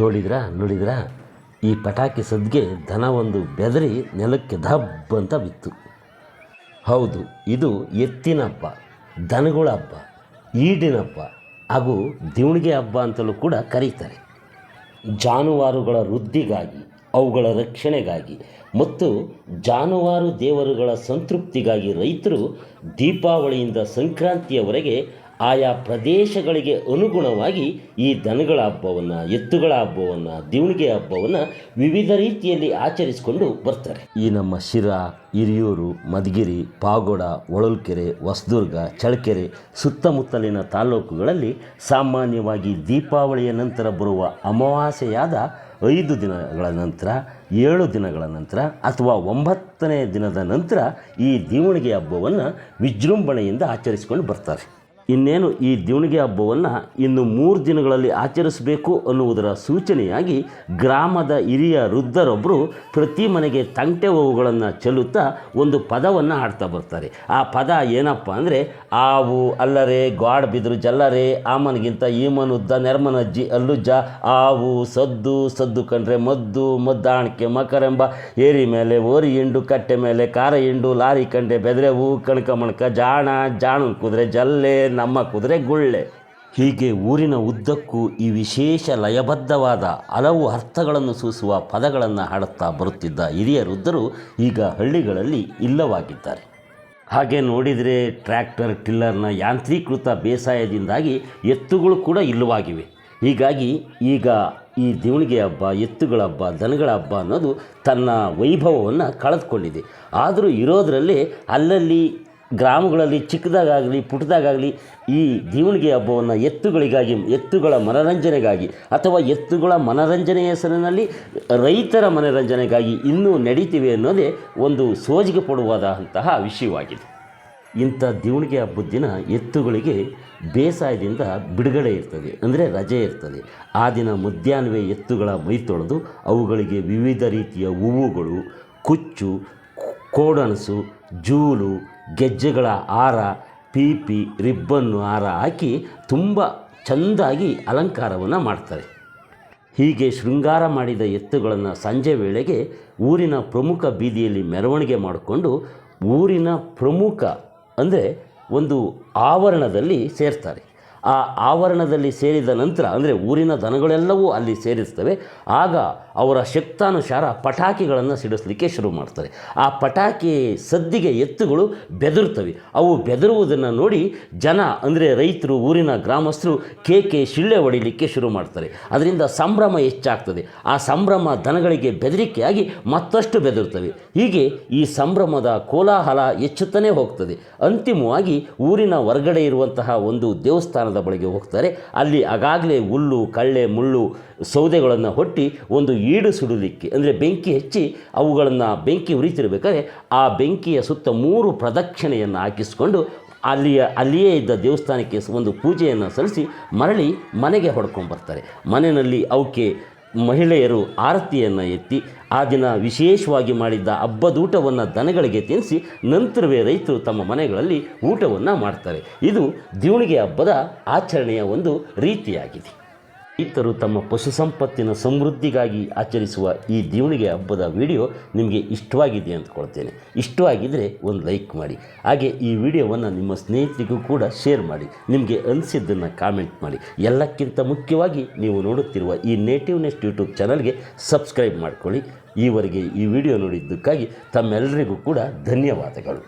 ನೋಡಿದ್ರಾ ನೋಡಿದ್ರಾ? ಈ ಪಟಾಕಿ ಸದ್ಗೆ ದನ ಒಂದು ಬೆದರಿ ನೆಲಕ್ಕೆ ದಬ್ ಅಂತ ಬಿತ್ತು. ಹೌದು, ಇದು ಎತ್ತಿನ ಹಬ್ಬ, ದನಗಳ ಹಬ್ಬ, ಈಡಿನ ಹಬ್ಬ, ಹಾಗೂ ದಿವಣಿಗೆ ಹಬ್ಬ ಅಂತಲೂ ಕೂಡ ಕರೀತಾರೆ. ಜಾನುವಾರುಗಳ ವೃದ್ಧಿಗಾಗಿ ಅವುಗಳ ರಕ್ಷಣೆಗಾಗಿ ಮತ್ತು ಜಾನುವಾರು ದೇವರುಗಳ ಸಂತೃಪ್ತಿಗಾಗಿ ರೈತರು ದೀಪಾವಳಿಯಿಂದ ಸಂಕ್ರಾಂತಿಯವರೆಗೆ ಆಯಾ ಪ್ರದೇಶಗಳಿಗೆ ಅನುಗುಣವಾಗಿ ಈ ದನಗಳ ಹಬ್ಬವನ್ನು, ಎತ್ತುಗಳ ಹಬ್ಬವನ್ನು, ದಿವಣಿಗೆ ಹಬ್ಬವನ್ನು ವಿವಿಧ ರೀತಿಯಲ್ಲಿ ಆಚರಿಸಿಕೊಂಡು ಬರ್ತಾರೆ. ಈ ನಮ್ಮ ಶಿರಾ, ಹಿರಿಯೂರು, ಮಧುಗಿರಿ, ಪಾಗೋಡ ಒಳಲ್ಕೆರೆ ಹೊಸದುರ್ಗ, ಚಳ್ಳಕೆರೆ ಸುತ್ತಮುತ್ತಲಿನ ತಾಲೂಕುಗಳಲ್ಲಿ ಸಾಮಾನ್ಯವಾಗಿ ದೀಪಾವಳಿಯ ನಂತರ ಬರುವ ಅಮಾವಾಸ್ಯೆಯಾದ ಐದು ದಿನಗಳ ನಂತರ, ಏಳು ದಿನಗಳ ನಂತರ ಅಥವಾ ಒಂಬತ್ತನೇ ದಿನದ ನಂತರ ಈ ದೀವಣಿಗೆ ಹಬ್ಬವನ್ನು ವಿಜೃಂಭಣೆಯಿಂದ ಆಚರಿಸಿಕೊಂಡು ಬರ್ತಾರೆ. ಇನ್ನೇನು ಈ ದಿವಣಿಗೆ ಹಬ್ಬವನ್ನು ಇನ್ನು ಮೂರು ದಿನಗಳಲ್ಲಿ ಆಚರಿಸಬೇಕು ಅನ್ನುವುದರ ಸೂಚನೆಯಾಗಿ ಗ್ರಾಮದ ಹಿರಿಯ ವೃದ್ಧರೊಬ್ಬರು ಪ್ರತಿ ಮನೆಗೆ ತಂಟೆ ಹೂವುಗಳನ್ನು ಚೆಲ್ಲುತ್ತಾ ಒಂದು ಪದವನ್ನು ಹಾಡ್ತಾ ಬರ್ತಾರೆ. ಆ ಪದ ಏನಪ್ಪ ಅಂದರೆ, ಆವು ಅಲ್ಲರೆ ಗಾಡ್ ಬಿದ್ರು ಜಲ್ಲರೆ, ಆಮನಿಗಿಂತ ಈಮನುದ್ದ ನೆರ್ಮನಜ್ಜಿ ಅಲ್ಲುಜ್ಜ, ಆವು ಸದ್ದು ಸದ್ದು ಕಂಡ್ರೆ ಮದ್ದು ಮದ್ದಾಣಿಕೆ ಮಕರೆಂಬ, ಏರಿ ಮೇಲೆ ಓರಿ ಹಿಂಡು ಕಟ್ಟೆ ಮೇಲೆ ಕಾರ ಹಿಂಡು ಲಾರಿ ಕಂಡೆ ಬೆದ್ರೆ ಹೂ ಕಣಕ ಮಣಕ ಜಾಣ ಜಾಣ ಕುದುರೆ ಜಲ್ಲೆ ನಮ್ಮ ಕುದುರೆ ಗುಳ್ಳೆ. ಹೀಗೆ ಊರಿನ ಉದ್ದಕ್ಕೂ ಈ ವಿಶೇಷ ಲಯಬದ್ಧವಾದ ಹಲವು ಅರ್ಥಗಳನ್ನು ಸೂಸುವ ಪದಗಳನ್ನು ಹಾಡುತ್ತಾ ಬರುತ್ತಿದ್ದ ಹಿರಿಯ ವೃದ್ಧರು ಈಗ ಹಳ್ಳಿಗಳಲ್ಲಿ ಇಲ್ಲವಾಗಿದ್ದಾರೆ. ಹಾಗೆ ನೋಡಿದರೆ ಟ್ರ್ಯಾಕ್ಟರ್ ಟಿಲ್ಲರ್ನ ಯಾಂತ್ರೀಕೃತ ಬೇಸಾಯದಿಂದಾಗಿ ಎತ್ತುಗಳು ಕೂಡ ಇಲ್ಲವಾಗಿವೆ. ಹೀಗಾಗಿ ಈಗ ಈ ದೇವಣಿಗೆ ಹಬ್ಬ, ಎತ್ತುಗಳ ಹಬ್ಬ, ದನಗಳ ಹಬ್ಬ ಅನ್ನೋದು ತನ್ನ ವೈಭವವನ್ನು ಕಳೆದುಕೊಂಡಿದೆ. ಆದರೂ ಇರೋದರಲ್ಲಿ ಅಲ್ಲಲ್ಲಿ ಗ್ರಾಮಗಳಲ್ಲಿ ಚಿಕ್ಕದಾಗಲಿ ಪುಟ್ಟದಾಗಲಿ ಈ ದೀವಣಿಗೆ ಹಬ್ಬವನ್ನು ಎತ್ತುಗಳಿಗಾಗಿ, ಎತ್ತುಗಳ ಮನರಂಜನೆಗಾಗಿ ಅಥವಾ ಎತ್ತುಗಳ ಮನರಂಜನೆಯ ಹೆಸರಿನಲ್ಲಿ ರೈತರ ಮನರಂಜನೆಗಾಗಿ ಇನ್ನೂ ನಡೀತಿವೆ ಅನ್ನೋದೇ ಒಂದು ಸೋಜಿಗೆ ಪಡುವಾದಂತಹ ವಿಷಯವಾಗಿದೆ. ಇಂಥ ದೀವಣಿಗೆ ಹಬ್ಬದ ದಿನ ಎತ್ತುಗಳಿಗೆ ಬೇಸಾಯದಿಂದ ಬಿಡುಗಡೆ ಇರ್ತದೆ, ಅಂದರೆ ರಜೆ ಇರ್ತದೆ. ಆ ದಿನ ಮಧ್ಯಾಹ್ನವೇ ಎತ್ತುಗಳ ಮೈ ತೊಳೆದು ಅವುಗಳಿಗೆ ವಿವಿಧ ರೀತಿಯ ಹೂವುಗಳು, ಕುಚ್ಚು ಕೋಡಣಸು ಜೂಲು ಗೆಜ್ಜೆಗಳ ಹಾರ, ಪೀಪಿ, ರಿಬ್ಬನ್ನು ಹಾರ ಹಾಕಿ ತುಂಬ ಚೆಂದಾಗಿ ಅಲಂಕಾರವನ್ನು ಮಾಡ್ತಾರೆ. ಹೀಗೆ ಶೃಂಗಾರ ಮಾಡಿದ ಎತ್ತುಗಳನ್ನು ಸಂಜೆ ವೇಳೆಗೆ ಊರಿನ ಪ್ರಮುಖ ಬೀದಿಯಲ್ಲಿ ಮೆರವಣಿಗೆ ಮಾಡಿಕೊಂಡು ಊರಿನ ಪ್ರಮುಖ ಅಂದರೆ ಒಂದು ಆವರಣದಲ್ಲಿ ಸೇರ್ತಾರೆ. ಆ ಆವರಣದಲ್ಲಿ ಸೇರಿದ ನಂತರ, ಅಂದರೆ ಊರಿನ ದನಗಳೆಲ್ಲವೂ ಅಲ್ಲಿ ಸೇರಿಸ್ತವೆ. ಆಗ ಅವರ ಶಕ್ತಾನುಸಾರ ಪಟಾಕಿಗಳನ್ನು ಸಿಡಿಸಲಿಕ್ಕೆ ಶುರು ಮಾಡ್ತಾರೆ. ಆ ಪಟಾಕಿ ಸದ್ದಿಗೆ ಎತ್ತುಗಳು ಬೆದರುತ್ತವೆ ಅವು ಬೆದರುವುದನ್ನು ನೋಡಿ ಜನ, ಅಂದರೆ ರೈತರು, ಊರಿನ ಗ್ರಾಮಸ್ಥರು ಕೇಕೆ, ಶಿಳ್ಳೆ ಹೊಡಿಲಿಕ್ಕೆ ಶುರು ಮಾಡ್ತಾರೆ. ಅದರಿಂದ ಸಂಭ್ರಮ ಹೆಚ್ಚಾಗ್ತದೆ. ಆ ಸಂಭ್ರಮ ದನಗಳಿಗೆ ಬೆದರಿಕೆಯಾಗಿ ಮತ್ತಷ್ಟು ಬೆದರುತ್ತವೆ ಹೀಗೆ ಈ ಸಂಭ್ರಮದ ಕೋಲಾಹಲ ಹೆಚ್ಚುತ್ತಲೇ ಹೋಗ್ತದೆ. ಅಂತಿಮವಾಗಿ ಊರಿನ ಹೊರಗಡೆ ಇರುವಂತಹ ಒಂದು ದೇವಸ್ಥಾನದ ಬಳಿಗೆ ಹೋಗ್ತಾರೆ. ಅಲ್ಲಿ ಆಗಾಗಲೇ ಹುಲ್ಲು, ಕಳ್ಳೆ, ಮುಳ್ಳು ಸೌದೆಗಳನ್ನು ಹೊಟ್ಟಿ ಒಂದು ಈಡು ಸುಡಲಿಕ್ಕೆ, ಅಂದರೆ ಬೆಂಕಿ ಹೆಚ್ಚಿ ಅವುಗಳನ್ನು ಬೆಂಕಿ ಉರಿತಿರಬೇಕಾದ್ರೆ ಆ ಬೆಂಕಿಯ ಸುತ್ತ ಮೂರು ಪ್ರದಕ್ಷಿಣೆಯನ್ನು ಹಾಕಿಸಿಕೊಂಡು ಅಲ್ಲಿಯ, ಅಲ್ಲಿಯೇ ಇದ್ದ ದೇವಸ್ಥಾನಕ್ಕೆ ಒಂದು ಪೂಜೆಯನ್ನು ಸಲ್ಲಿಸಿ ಮರಳಿ ಮನೆಗೆ ಹೊಡ್ಕೊಂಡು ಬರ್ತಾರೆ ಮನೆಯಲ್ಲಿ ಅವಕ್ಕೆ ಮಹಿಳೆಯರು ಆರತಿಯನ್ನು ಎತ್ತಿ ಆ ದಿನ ವಿಶೇಷವಾಗಿ ಮಾಡಿದ್ದ ಹಬ್ಬದೂಟವನ್ನು ದನಗಳಿಗೆ ತಿನ್ನಿಸಿ ನಂತರವೇ ರೈತರು ತಮ್ಮ ಮನೆಗಳಲ್ಲಿ ಊಟವನ್ನು ಮಾಡ್ತಾರೆ. ಇದು ದಿವಣಿಗೆ ಹಬ್ಬದ ಆಚರಣೆಯ ಒಂದು ರೀತಿಯಾಗಿದೆ. ರೈತರು ತಮ್ಮ ಪಶು ಸಂಪತ್ತಿನ ಸಮೃದ್ಧಿಗಾಗಿ ಆಚರಿಸುವ ಈ ದೇವಣಿಗೆ ಹಬ್ಬದ ವಿಡಿಯೋ ನಿಮಗೆ ಇಷ್ಟವಾಗಿದೆ ಅಂದ್ಕೊಳ್ತೇನೆ. ಇಷ್ಟವಾಗಿದ್ದರೆ ಒಂದು ಲೈಕ್ ಮಾಡಿ. ಹಾಗೆ ಈ ವಿಡಿಯೋವನ್ನು ನಿಮ್ಮ ಸ್ನೇಹಿತರಿಗೂ ಕೂಡ ಶೇರ್ ಮಾಡಿ. ನಿಮಗೆ ಅನಿಸಿದ್ದನ್ನು ಕಾಮೆಂಟ್ ಮಾಡಿ. ಎಲ್ಲಕ್ಕಿಂತ ಮುಖ್ಯವಾಗಿ ನೀವು ನೋಡುತ್ತಿರುವ ಈ ನೇಟಿವ್ ನೆಸ್ಟ್ ಯೂಟ್ಯೂಬ್ ಚಾನಲ್ಗೆ ಸಬ್ಸ್ಕ್ರೈಬ್ ಮಾಡಿಕೊಳ್ಳಿ. ಈವರೆಗೆ ಈ ವಿಡಿಯೋ ನೋಡಿದ್ದಕ್ಕಾಗಿ ತಮ್ಮೆಲ್ಲರಿಗೂ ಕೂಡ ಧನ್ಯವಾದಗಳು.